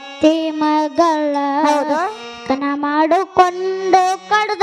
ಅತ್ತೆ ಮಗಳ ಕನ ಮಾಡಿಕೊಂಡು ಕಡ್ದು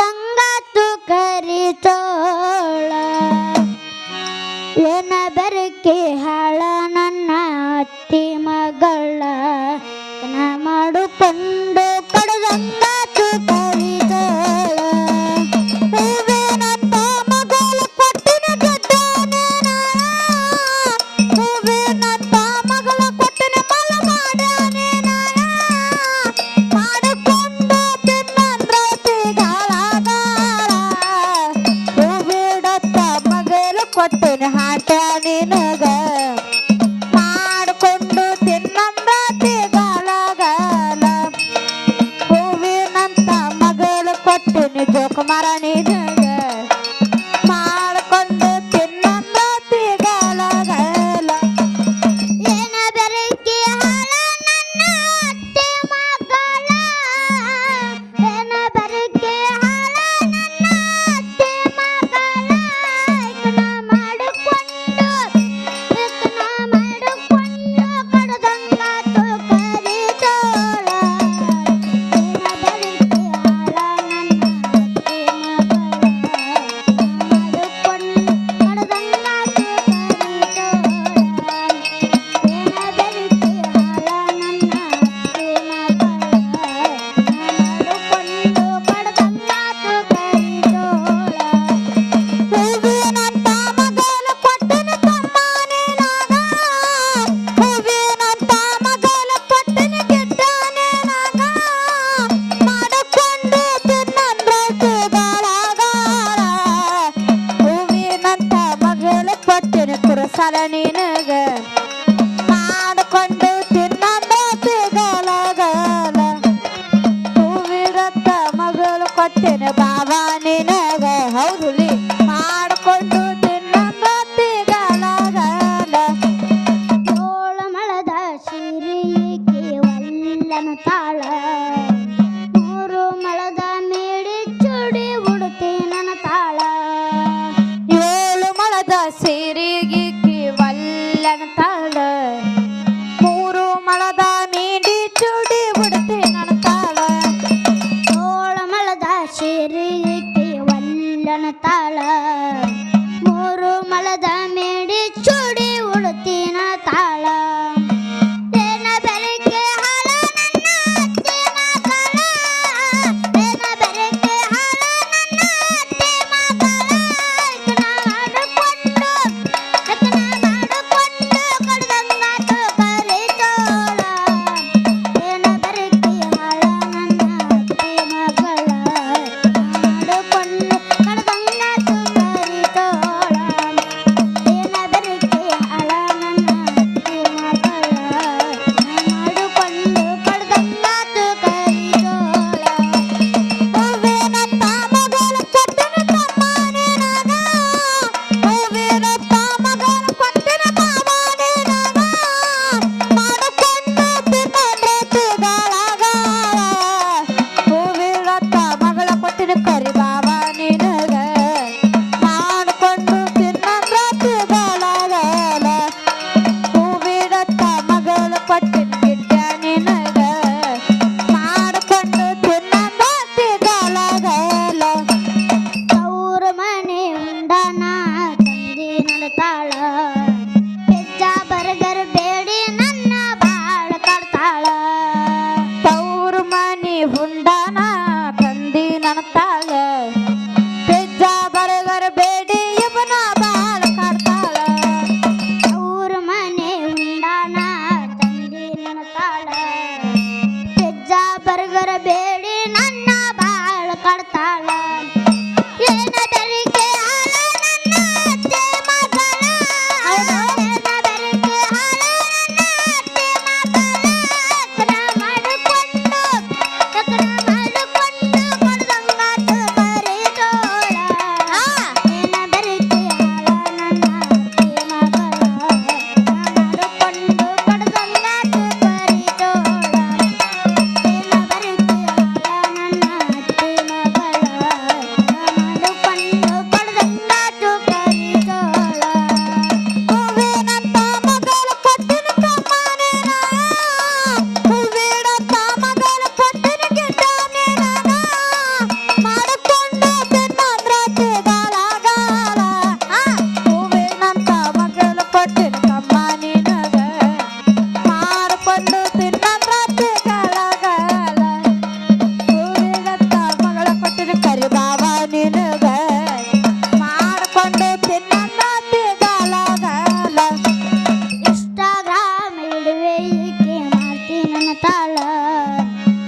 ನನ್ನ ತಾಳ.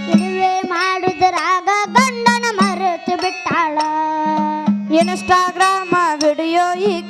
ಇಡುವೆ ಮಾಡುದ್ರಾಗ ಗಂಡನ ಮರೆತು ಬಿಟ್ಟಾಳ. ಇನ್ಸ್ಟಾಗ್ರಾಮ ವಿಡಿಯೋ ಈ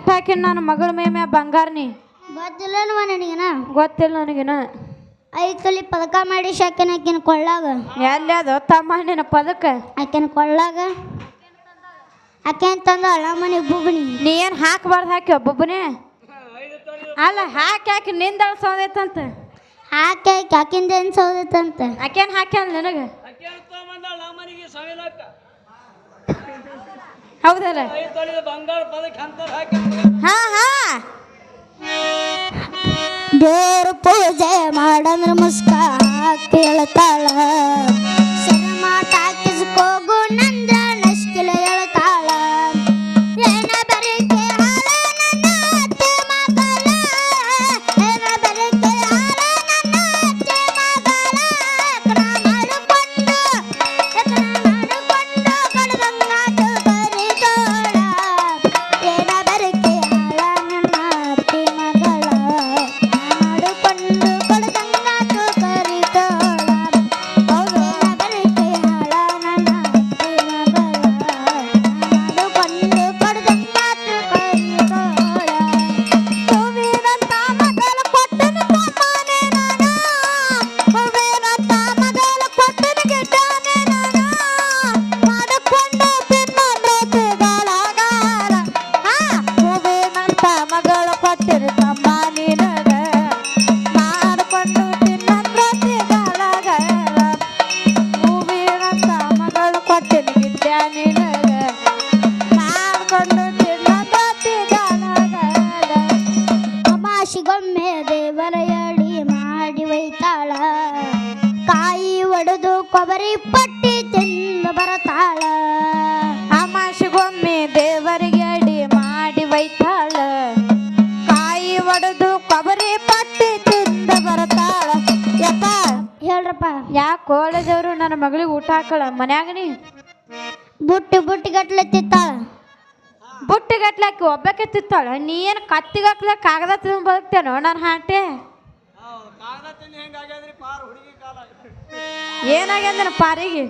ಎತ್ತ ನನ್ನ ಮಗಳ ಮೇಮ ಬಂಗಾರನಿ ಗೊತ್ತಿಲ್ಲ ನನಗೇನ. ಗೊತ್ತಿಲ್ಲ ನನಗೇನ. ಐದು ಪದಕ ಮಾಡಿ ಆಕಿನ ಆಕಿನ ಕೊಳ್ಳಾಗ. ಎಲ್ಲಿ ಅದು? ತಮ್ಮ ನಿನ್ನ ಪದಕ? ಆಕಿನ ಕೊಳ್ಳಾಗ. ಆಕಿನ ತಂದ? ಅಳಮನಿ ಬುಬ್ಬನಿ. ನೀ ಏನು ಹಾಕಬಾರ್ದು ಹಾಕಿ ಬುಬ್ಬನೆ? ಅಲ್ಲ ಹಾಕಿ ಹಾಕಿ ನಿಂದ ಸೌದೈತಂತ ಹಾಕಿ ಹಾಕಿ ಹಾಕಿಂದ ಏನು ಸೌದೈತಂತ? ಆಕೇನು ಹಾಕ್ಯಾನ ನಿನಗೆ? ಹೌದಲ್ಲ? ಹಾ ಹಾ. ದೇವ್ರ ಪೂಜೆ ಮಾಡಂದ್ರ ಮುಸ್ಕ ಹಾಕಿ ಹೇಳ್ತಾಳ ಸಿನಿಮಾ ಟಾಕಿಸ್ಕೋಗುಣ ಅವರೇ ಪಟ್ಟಿ ತಿಂದ ಬರತಾಳ. ಯಪ್ಪ ಹೇಳ್ರಪ್ಪ. ಯಾ ಕೋಳದವರು ನನ್ನ ಮಗಳಿಗೆ ಊಟ ಹಾಕಳ ಮನ್ಯಾಗನಿ ಬುಟ್ಟಿ ಬುಟ್ಟಿ ಗಟ್ಲೆ ತಿತ್ತಾಳ. ಬುಟ್ಟಿ ಗಟ್ಲಾಕಿ ಒಬ್ಬಕ್ಕೆ ತಿತ್ತಾಳ. ನೀ ಏನು ಕತ್ತಿಗಟ್ಲ ಕಾಗದ ತಿಂದು ಬದುಕ್ತೇನೋ ನನ್ನ ಹಾಟೆ? ಏನಾಗ್ಯಂದ್ರ ಪಾರಿಗೆ?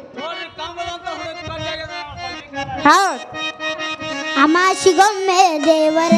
ಹೌದು. ಅಮಾಸಿಗೊಮ್ಮೆ ದೇವರ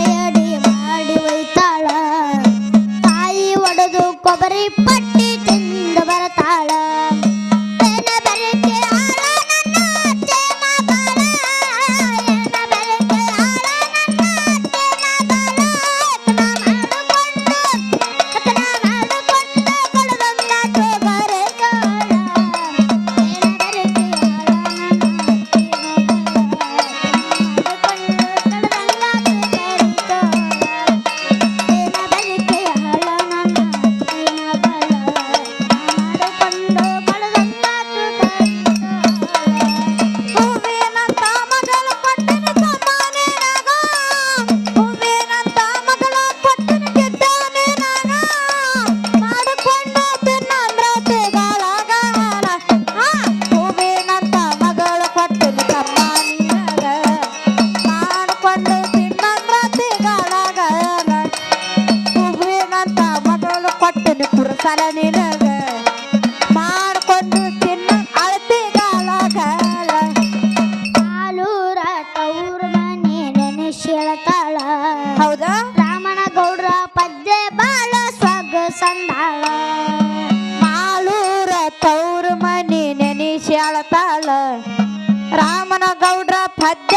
ಗೌಡ್ರ ಪದ್ಯ